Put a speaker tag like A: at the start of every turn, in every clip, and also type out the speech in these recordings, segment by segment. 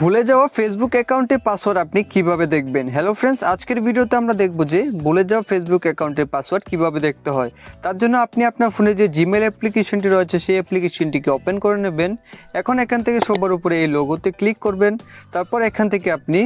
A: ভুলে যাওয়া ফেসবুক অ্যাকাউন্টের পাসওয়ার্ড আপনি কীভাবে দেখবেন? হ্যালো ফ্রেন্ডস আজকের ভিডিওতে আমরা দেখব যে ভুলে যাওয়া ফেসবুক অ্যাকাউন্টের পাসওয়ার্ড কীভাবে দেখতে হয়। তার জন্য আপনি আপনার ফোনে যে জিমেল অ্যাপ্লিকেশনটি রয়েছে, সেই অ্যাপ্লিকেশনটিকে ওপেন করে নেবেন। এখন এখান থেকে সবার উপরে এই লোগোতে ক্লিক করবেন। তারপর এখান থেকে আপনি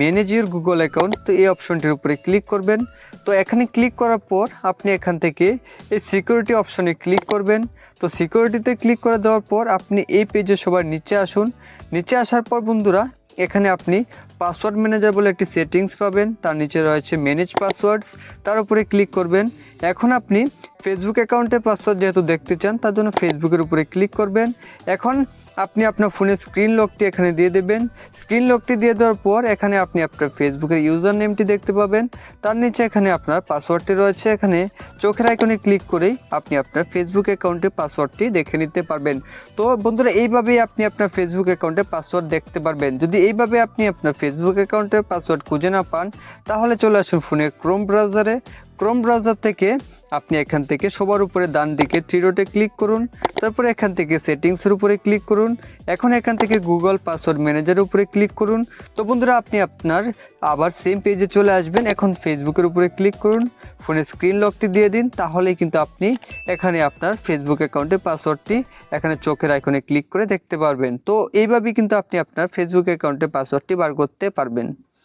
A: ম্যানেজ ইউর গুগল অ্যাকাউন্ট তো এই অপশনটির উপরে ক্লিক করবেন। তো এখানে ক্লিক করার পর আপনি এখান থেকে এই সিকিউরিটি অপশনে ক্লিক করবেন। তো সিকিউরিটিতে ক্লিক করে দেওয়ার পর আপনি এই পেজে সবার নিচে আসুন। নিচে আসার পর বন্ধুরা, এখানে আপনি পাসওয়ার্ড ম্যানেজার বলে একটি সেটিংস পাবেন, তার নিচে রয়েছে ম্যানেজ পাসওয়ার্ডস তার উপরে ক্লিক করবেন। এখন আপনি ফেসবুক অ্যাকাউন্টে পাসওয়ার্ড যেহেতু দেখতে চান, তার জন্য ফেসবুকের উপরে ক্লিক করবেন। এখন আপনি আপনার ফোনের স্ক্রিন লকটি এখানে দিয়ে দেবেন। স্ক্রিন লকটি দিয়ে দেওয়ার পর এখানে আপনি আপনার ফেসবুকের ইউজার নেমটি দেখতে পাবেন। তার নিচে এখানে আপনার পাসওয়ার্ডটি রয়েছে। এখানে চোখের আইকনে ক্লিক করেই আপনি আপনার ফেসবুক অ্যাকাউন্টের পাসওয়ার্ডটি দেখে নিতে পারবেন। তো বন্ধুরা, এইভাবেই আপনি আপনার ফেসবুক অ্যাকাউন্টে পাসওয়ার্ড দেখতে পারবেন। যদি এইভাবে আপনি আপনার ফেসবুক অ্যাকাউন্টের পাসওয়ার্ড খুঁজে না পান, তাহলে চলে আসুন ফোনের ক্রোম ব্রাউজারে। ক্রোম ব্রাউজার থেকে আপনি এখান থেকে সবার উপরে ডান দিকে থ্রি ডটে ক্লিক করুন, তারপরে এখান থেকে সেটিংসের উপরে ক্লিক করুন, এখন এখান থেকে গুগল পাসওয়ার্ড ম্যানেজারের উপরে ক্লিক করুন। তো বন্ধুরা, আপনি আপনার আবার সেম পেজে চলে আসবেন, এখন ফেসবুকের উপরে ক্লিক করুন ফোনের স্ক্রিন লকটি দিয়ে দিন, তাহলেই কিন্তু আপনি এখানে আপনার ফেসবুক অ্যাকাউন্টের পাসওয়ার্ডটি এখানে চোখের আইকনে ক্লিক করে দেখতে পারবেন। তো এইভাবেই কিন্তু আপনি আপনার ফেসবুক অ্যাকাউন্টের পাসওয়ার্ডটি বার করতে পারবেন।